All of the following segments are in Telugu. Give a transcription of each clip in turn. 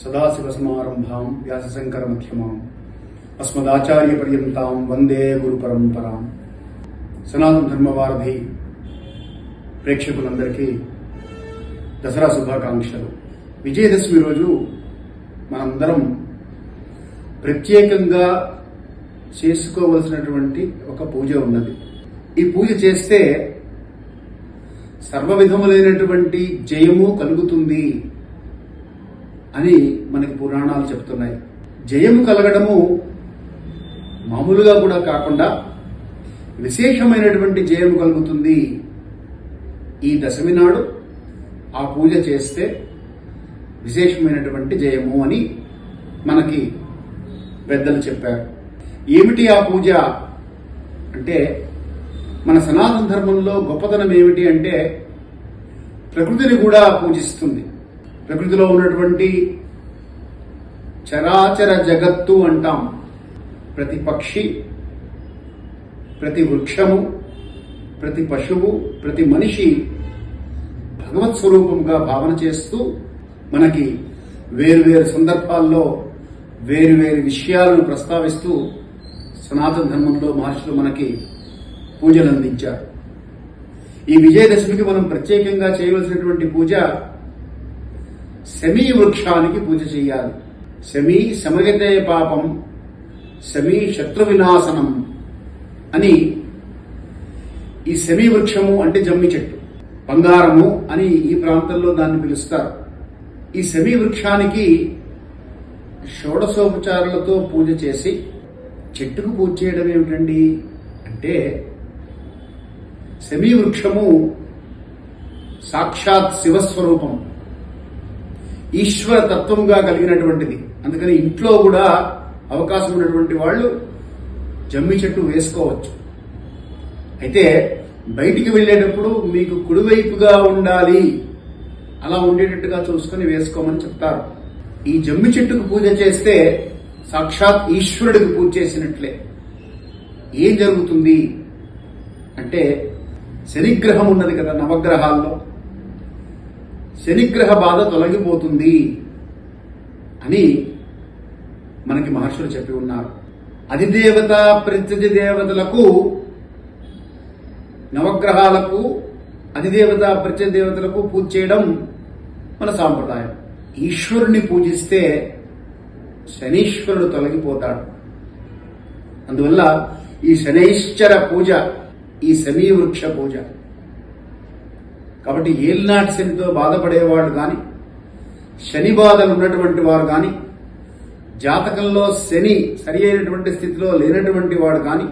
సదాశివసమారంభాం వ్యాసశంకర మధ్యమాం అస్మదాచార్య పర్యంతాం వందే గురు పరంపరాం సనాతన ధర్మవారధి ప్రేక్షకులందరికీ దసరా శుభాకాంక్షలు. విజయదశమి రోజు మనందరం ప్రత్యేకంగా చేసుకోవలసినటువంటి ఒక పూజ ఉన్నది. ఈ పూజ చేస్తే సర్వ విధములైనటువంటి జయము కలుగుతుంది. అని మనకి పురాణాలు చెప్తున్నాయి. జయము కలగడము మామూలుగా కూడా కాకుండా విశేషమైనటువంటి జయము కలుగుతుంది. ఈ దశమి నాడు ఆ పూజ చేస్తే విశేషమైనటువంటి జయము అని మనకి పెద్దలు చెప్పారు. ఏమిటి ఆ పూజ? అంటే మన సనాతన ధర్మంలో గొప్పతనం ఏమిటి అంటే ప్రకృతిని కూడా పూజిస్తుంది. ప్రకృతిలో ఉన్నటువంటి చరాచర జగత్తు అంటాం. ప్రతి పక్షి ప్రతి వృక్షము ప్రతి పశువు ప్రతి మనిషి భగవత్ స్వరూపంగా భావన చేస్తూ మనకి వేరు వేరు సందర్భాల్లో వేరు వేరు విషయాలను ప్రస్తావిస్తూ సనాతన ధర్మంలో మహర్షులు మనకి పూజలు అందించారు ఈ విజయదశమికి మనం ప్రత్యేకంగా చేయవలసినటువంటి పూజ శమీ వృక్షానికి పూజ చేయాలి. శమీ శమయతే పాపం శమీ శత్రు వినాశనం అని ఈ శమీ వృక్షము అంటే జమ్మి చెట్టు బంగారము అని ఈ ప్రాంతంలో దాన్ని పిలుస్తారు. ఈ శమీ వృక్షానికి షోడశోపచారాలతో పూజ చేసి చెట్టుకు పూజ చేయడం ఏమిటండి? అంటే శమీ వృక్షము సాక్షాత్ శివస్వరూపం. ఈశ్వర తత్వంగా కలిగినటువంటిది. అందుకని ఇంట్లో కూడా అవకాశం ఉన్నటువంటి వాళ్ళు జమ్మి చెట్టు వేసుకోవచ్చు. అయితే బయటికి వెళ్ళేటప్పుడు మీకు కుడివైపుగా ఉండాలి. అలా ఉండేటట్టుగా చూసుకొని వేసుకోమని చెప్తారు. ఈ జమ్మి చెట్టుకు పూజ చేస్తే సాక్షాత్ ఈశ్వరుడికి పూజ చేసినట్లే. ఏం జరుగుతుంది? అంటే శనిగ్రహం ఉన్నది కదా నవగ్రహాల్లో. శనిగ్రహ బాధ తొలగిపోతుంది అని మనకి మహర్షులు చెప్పి ఉన్నారు. అధిదేవత ప్రత్యజ దేవతలకు నవగ్రహాలకు అధిదేవత ప్రత్యజ దేవతలకు పూజ చేయడం మన సాంప్రదాయం. ఈశ్వరుని పూజిస్తే శనీశ్వరుడు తొలగిపోతాడు. అందువల్ల ఈ శనైశ్చర పూజ ఈ శమీ వృక్ష పూజ కాబట్టి ఏలినాటి శనితో బాధపడేవాడు కానీ శని బాధలు ఉన్నటువంటి వారు కానీ జాతకంలో శని సరి అయినటువంటి స్థితిలో లేనటువంటి వాడు కానీ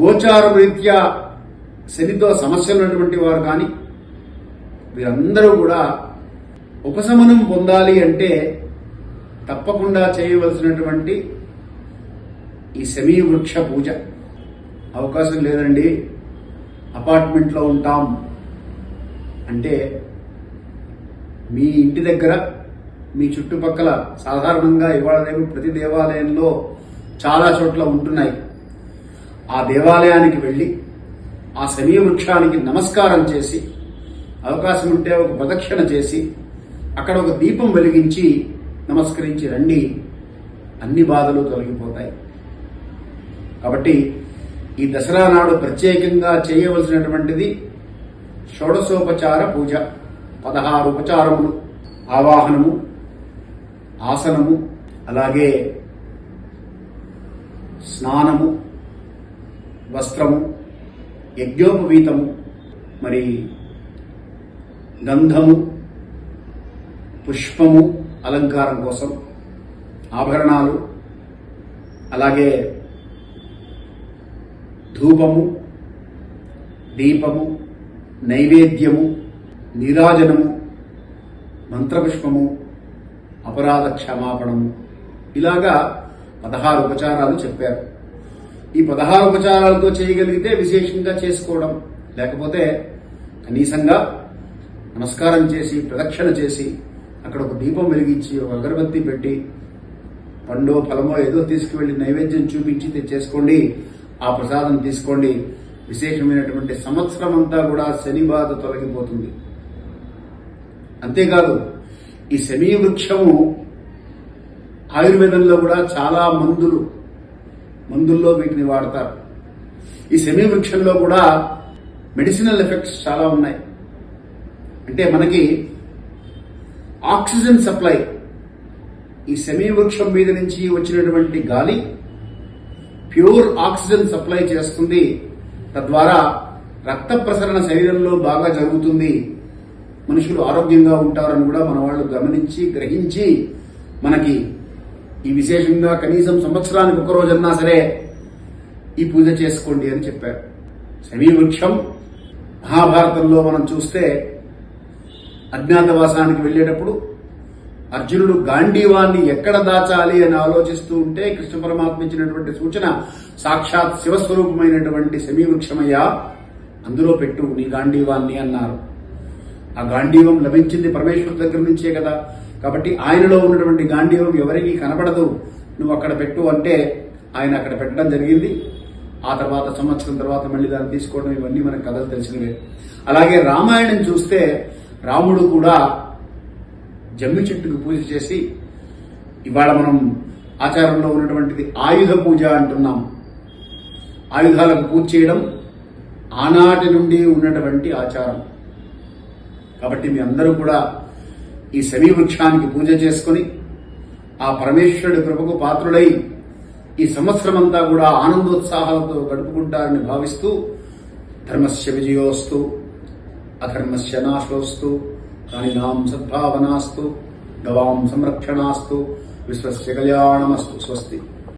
గోచార రీత్యా శనితో సమస్యలు ఉన్నటువంటి వారు కానీ వీరందరూ కూడా ఉపశమనం పొందాలి అంటే తప్పకుండా చేయవలసినటువంటి ఈ శమీ వృక్ష పూజ. అవకాశం లేదండి. అపార్ట్మెంట్లో ఉంటాం. అంటే మీ ఇంటి దగ్గర మీ చుట్టుపక్కల సాధారణంగా ఇవాళ రేపు ప్రతి దేవాలయంలో చాలా చోట్ల ఉంటున్నాయి. ఆ దేవాలయానికి వెళ్ళి ఆ శమీ వృక్షానికి నమస్కారం చేసి అవకాశం ఉంటే ఒక ప్రదక్షిణ చేసి అక్కడ ఒక దీపం వెలిగించి నమస్కరించి రండి. అన్ని బాధలు తొలగిపోతాయి. కాబట్టి ఈ దసరా నాడు ప్రత్యేకంగా చేయవలసినటువంటిది షోడశోపచార పూజ. పదహారు ఉపచారములు ఆవాహనము ఆసనము అలాగే స్నానము వస్త్రము యజ్ఞోపవీతము మరి గంధము పుష్పము అలంకారం కోసం ఆభరణాలు అలాగే ధూపము దీపము నైవేద్యము నీరాజనము మంత్రపుష్పము అపరాధ క్షమాపణము ఇలాగా పదహారు ఉపచారాలు చెప్పారు. ఈ పదహారు ఉపచారాలతో చేయగలిగితే విశేషంగా చేసుకోవడం లేకపోతే కనీసంగా నమస్కారం చేసి ప్రదక్షిణ చేసి అక్కడ ఒక దీపం వెలిగించి ఒక అగరబత్తి పెట్టి పండో ఫలమో ఏదో తీసుకువెళ్ళి నైవేద్యం చూపించి తెచ్చేసుకోండి ఆ ప్రసాదం తీసుకోండి. విశేషమైనటువంటి సంవత్సరం అంతా కూడా శని బాధ తొలగిపోతుంది. అంతేకాదు ఈ శమీ వృక్షము ఆయుర్వేదంలో కూడా చాలా మందులు మందుల్లో వీటిని వాడతారు. ఈ శమీ వృక్షంలో కూడా మెడిసినల్ ఎఫెక్ట్స్ చాలా ఉన్నాయి. అంటే మనకి ఆక్సిజన్ సప్లై ఈ శమీ వృక్షం మీద నుంచి వచ్చినటువంటి గాలి ప్యూర్ ఆక్సిజన్ సప్లై చేస్తుంది. తద్వారా రక్త ప్రసరణ శరీరంలో బాగా జరుగుతుంది. మనుషులు ఆరోగ్యంగా ఉంటారని కూడా మన వాళ్ళు గమనించి గ్రహించి మనకి ఈ విశేషంగా కనీసం సంవత్సరానికి ఒక రోజన్నా సరే ఈ పూజ చేసుకోండి అని చెప్పారు. శమీవృక్షం మహాభారతంలో మనం చూస్తే అజ్ఞాతవాసానికి వెళ్ళేటప్పుడు అర్జునుడు గాంధీవాన్ని ఎక్కడ దాచాలి అని ఆలోచిస్తూ ఉంటే కృష్ణ పరమాత్మ ఇచ్చినటువంటి సూచన సాక్షాత్ శివస్వరూపమైనటువంటి శమీవృక్షమయ్య అందులో పెట్టు నీ గాంధీవాన్ని అన్నారు. ఆ గాంధీవం లభించింది పరమేశ్వరు దగ్గర నుంచే కదా. కాబట్టి ఆయనలో ఉన్నటువంటి గాంధీవం ఎవరికీ కనపడదు నువ్వు అక్కడ పెట్టు అంటే ఆయన అక్కడ పెట్టడం జరిగింది. ఆ తర్వాత సంవత్సరం తర్వాత మళ్ళీ దాన్ని తీసుకోవడం ఇవన్నీ మనకు కథలు తెలిసినవే. అలాగే రామాయణం చూస్తే రాముడు కూడా జమ్మి చెట్టుకు పూజ చేసి ఇవాళ మనం ఆచారంలో ఉన్నటువంటిది ఆయుధ పూజ అంటున్నాం. ఆయుధాలకు పూజ చేయడం ఆనాటి నుండి ఉన్నటువంటి ఆచారం. కాబట్టి మీ అందరూ కూడా ఈ శమీ వృక్షానికి పూజ చేసుకొని ఆ పరమేశ్వరుడి కృపకు పాత్రుడై ఈ సంవత్సరం అంతా కూడా ఆనందోత్సాహాలతో గడుపుకుంటారని భావిస్తూ ధర్మస్య విజయోస్తు అధర్మస్య నాశోస్తు. కానినాం సద్భావనాస్తు గవాం సంరక్షణాస్తు విశ్వస్య కళ్యాణమస్తు స్వస్తి.